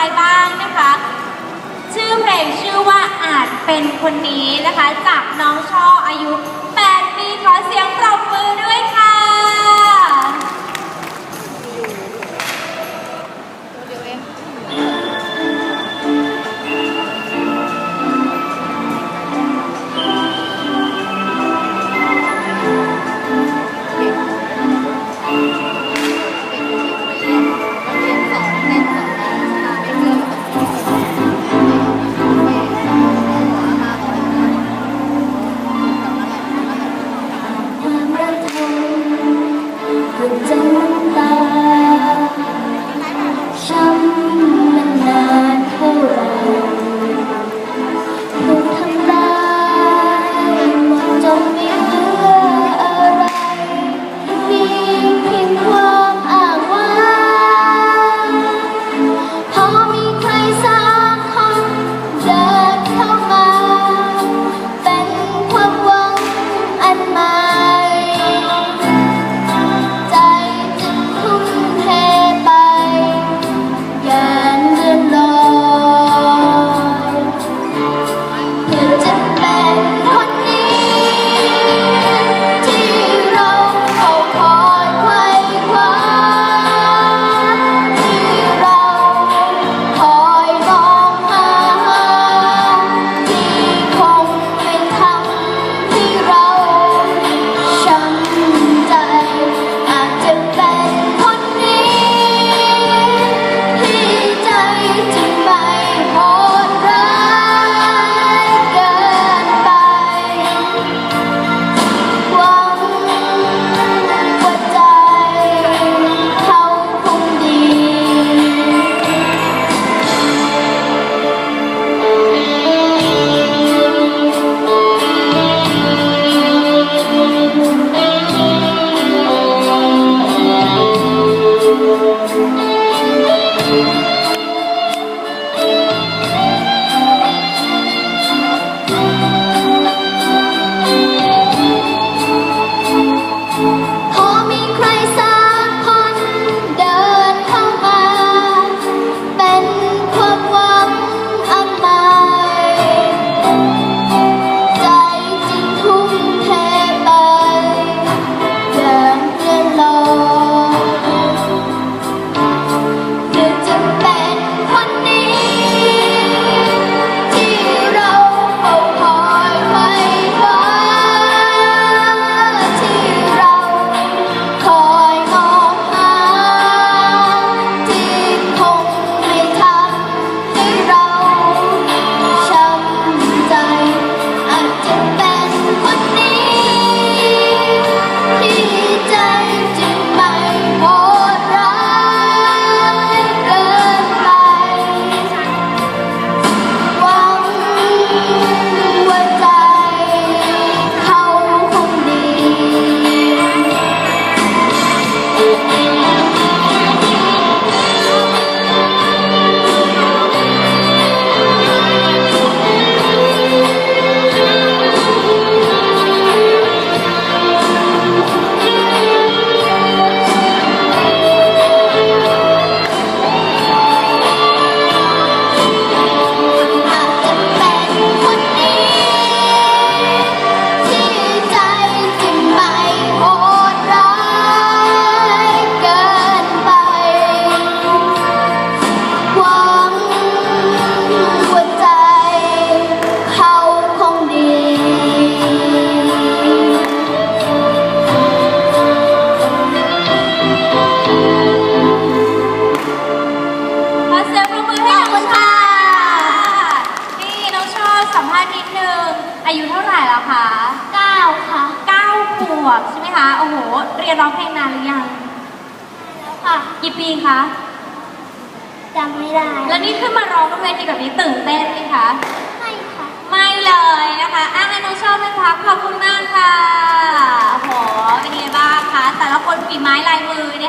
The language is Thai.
ายบ้างนะคะ ชื่อเพลงชื่อว่าอาจเป็นคนนี้นะคะ จากน้องช่ออายุ บใช่ไหมคะโอ้โห เรียนร้องเพลงนานหรือยังแล้วค่ะกี่ปีคะจำไม่ได้ แล้วนี่ขึ้นมาร้องบนเวทีแบบนี้ตื่นเต้นไหมคะไม่ค่ะไม่เลยนะคะอ้างั้นน้องชอบเลยพักขอบคุณมากค่ะโอ้โหเป็นไงบ้างคะแต่ละคนฝีไม้ลายมือเนี่ย